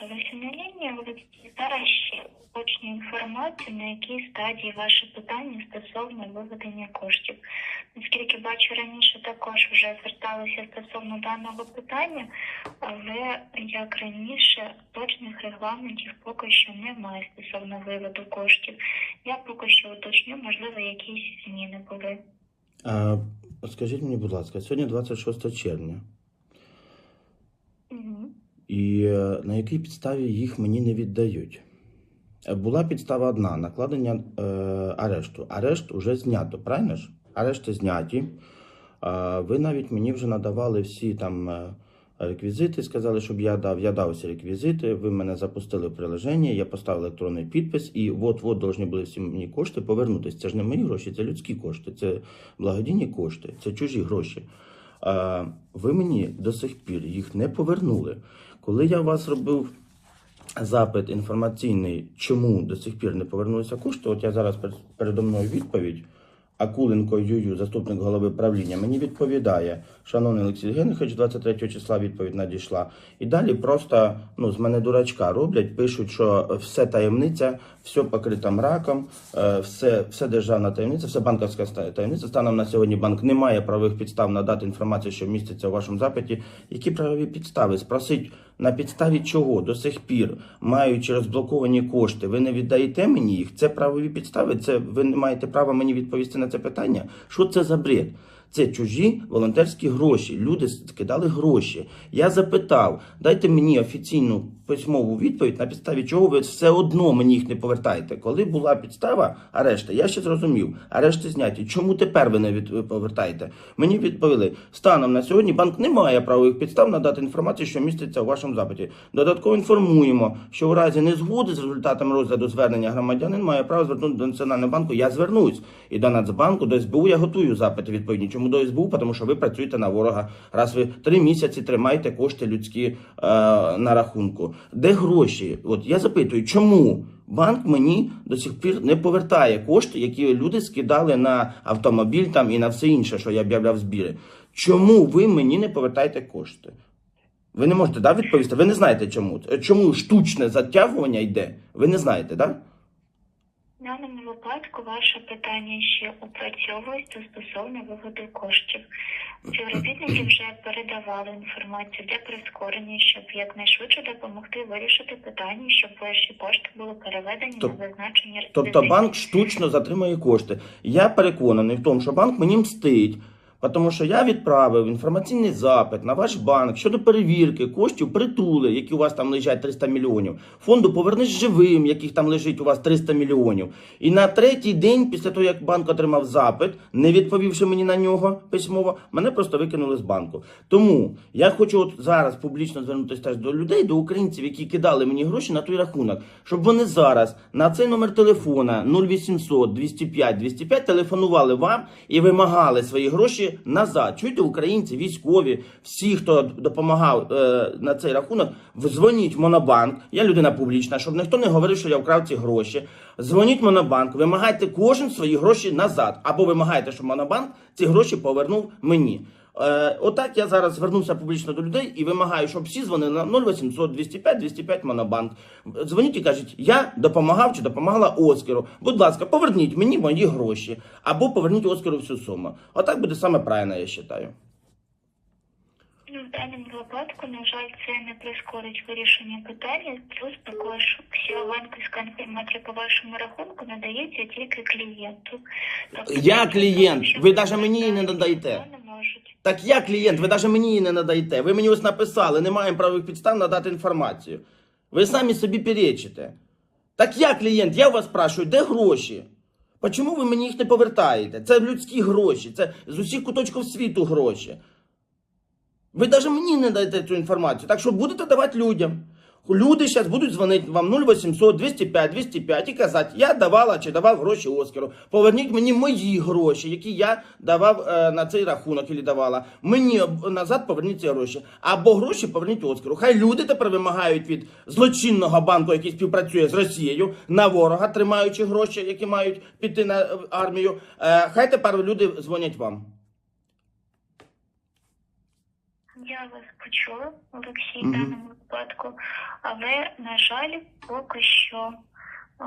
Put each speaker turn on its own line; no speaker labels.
залишилися на лінії, Олексій. Зараз ще уточню інформацію, на якій стадії ваше питання стосовно виведення коштів. Наскільки бачу, раніше також вже зверталися стосовно даного питання, але як раніше точних регламентів поки що немає стосовно виводу коштів. Я поки що уточню, можливо, якісь зміни були.
А, скажіть мені, будь ласка, сьогодні 26 червня.
Угу.
І е, на якій підставі їх мені не віддають? Е, Була підстава одна накладення е, арешту. Арешт уже знято, правильно ж? Арешти зняті. Е, ви навіть мені вже надавали всі там е, реквізити, сказали, щоб я дав. Я дав всі реквізити. Ви мене запустили в приложення, я поставив електронний підпис, і от-от должні були всі мені кошти повернутися. Це ж не мої гроші, це людські кошти, це благодійні кошти, це чужі гроші. Ви мені до сих пір їх не повернули. Коли я вас робив запит інформаційний, чому до сих пір не повернулися кошти, от я зараз пер- передо мною відповідь. Акуленко Юю, заступник голови правління, мені відповідає, шановний Олексій Генрихович, 23 числа відповідь надійшла. І далі просто ну, з мене дурачка роблять, пишуть, що все таємниця, все покрито мраком, е, все, все державна таємниця, все банківська таємниця. Станом на сьогодні банк не має правових підстав надати інформацію, що міститься у вашому запиті. Які правові підстави? Спросить, на підставі чого до сих пір, маючи розблоковані кошти, ви не віддаєте мені їх? Це правові підстави? Це ви не маєте права мені відповісти на це питання? Що це за бред? Це чужі волонтерські гроші. Люди скидали гроші. Я запитав, дайте мені офіційну письмову відповідь, на підставі чого ви все одно мені їх не повертаєте. Коли була підстава арешта, я ще зрозумів. Арешти зняті. Чому тепер ви не від... повертаєте? Мені відповіли, станом на сьогодні банк не має правових підстав надати інформацію, що міститься у вашому запиті. Додатково інформуємо, що в разі незгоди з результатами розгляду звернення громадянин має право звернутися до Національного банку. Я звернусь. І до Нацбанку, до СБУ я готую запити відповідні. Чому до СБУ? Тому що ви працюєте на ворога. Раз ви три місяці тримаєте кошти людські е, на рахунку. Де гроші? От я запитую, чому банк мені до сих пір не повертає кошти, які люди скидали на автомобіль там і на все інше, що я об'являв збіри. Чому ви мені не повертаєте кошти? Ви не можете да, відповісти? Ви не знаєте чому? Чому штучне затягування йде? Ви не знаєте, так? Да?
В даному випадку ваше питання ще опрацьовується стосовно виводу коштів. Співробітники вже передавали інформацію для прискорення, щоб якнайшвидше допомогти вирішити питання, щоб ваші кошти були переведені
Тоб-
на зазначені
Тобто банк штучно затримує кошти. Я переконаний в тому, що банк мені мстить, тому що я відправив інформаційний запит на ваш банк щодо перевірки коштів притули, які у вас там лежать 300 мільйонів. Фонду повернись живим, яких там лежить у вас 300 мільйонів. І на третій день, після того як банк отримав запит, не відповівши мені на нього письмово, мене просто викинули з банку. Тому я хочу от зараз публічно звернутися теж до людей, до українців, які кидали мені гроші на той рахунок, щоб вони зараз на цей номер телефона 0800 205 205 телефонували вам і вимагали свої гроші назад. Чуєте, українці, військові, всі, хто допомагав е, на цей рахунок, дзвоніть в Монобанк. Я людина публічна, щоб ніхто не говорив, що я вкрав ці гроші. Дзвоніть в Монобанк, вимагайте кожен свої гроші назад, або вимагайте, щоб Монобанк ці гроші повернув мені. Е, отак я зараз звернувся публічно до людей і вимагаю, щоб всі дзвонили на 0800 205 205 Монобанк. Дзвоніть і кажуть, я допомагав чи допомагала Оскару. Будь ласка, поверніть мені мої гроші або поверніть Оскару всю суму. Отак буде саме правильно, я вважаю.
Ну, в даному випадку, на жаль, це не прискорить вирішення питання. Плюс також вся банківська інформація по вашому рахунку надається тільки клієнту. Тобто,
Я клієнт, ви даже мені її не надаєте. Так я клієнт, ви навіть мені її не надаєте. Ви мені ось написали, не маємо правих підстав надати інформацію. Ви самі собі перечите. Так я клієнт, я у вас спрашую, де гроші? Чому ви мені їх не повертаєте? Це людські гроші, це з усіх куточків світу гроші. Ви навіть мені не даєте цю інформацію. Так що будете давати людям. Люди зараз будуть дзвонити вам 0800 205 205 і казати, я давала чи давав гроші Оскару. Поверніть мені мої гроші, які я давав е, на цей рахунок і давала. Мені назад поверніть ці гроші. Або гроші поверніть Оскару. Хай люди тепер вимагають від злочинного банку, який співпрацює з Росією, на ворога, тримаючи гроші, які мають піти на е, армію. Е, хай тепер люди дзвонять вам.
Я вас почула, Олексій, в даному випадку, але, на жаль, поки що е,